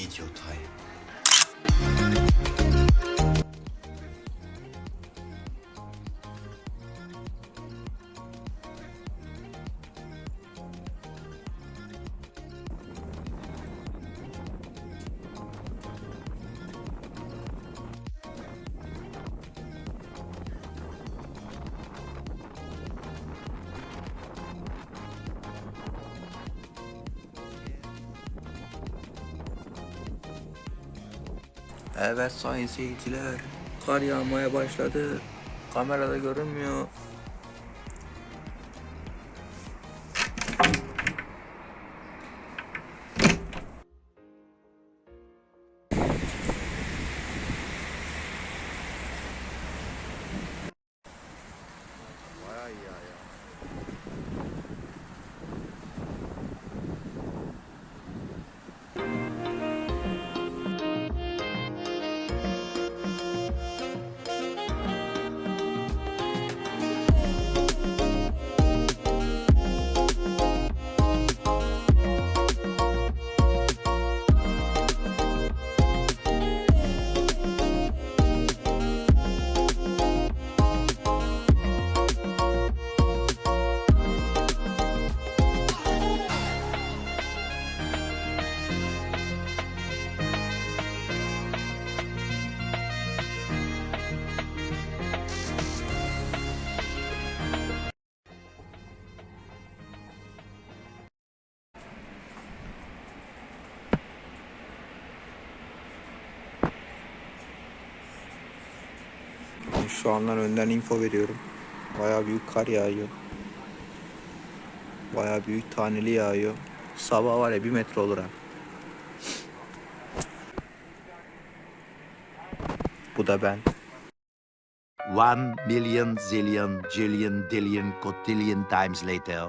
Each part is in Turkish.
videoteil. Evet sayın seyirciler. Kar yağmaya başladı. Kamerada görünmüyor. Şu andan önden info veriyorum. Baya büyük kar yağıyor. Baya büyük taneli yağıyor. Sabah var ya bir metre olur ha. Bu da ben. One million zillion jillion dillion cotillion times later.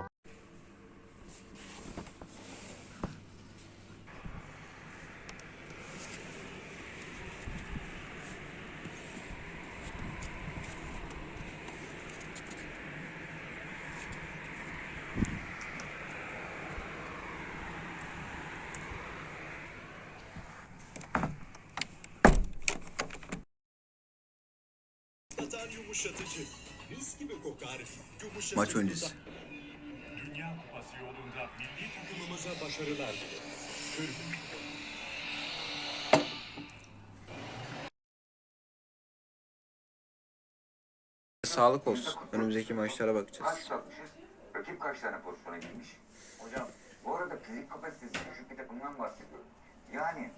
Tatar yumuşatıcı. Mis gibi kokar. Yumuşatıcı. Maç öncesi. Dünya Kupası yolunda milli takımımıza başarılar dilerim. Kırgın. Sağlık olsun. Önümüzdeki maçlara Kaç bakacağız. satmışız? Rakip kaç tane pozisyona girmiş? Hocam bu arada fizik kapasitesi düşük bir takımdan bahsediyorum. Yani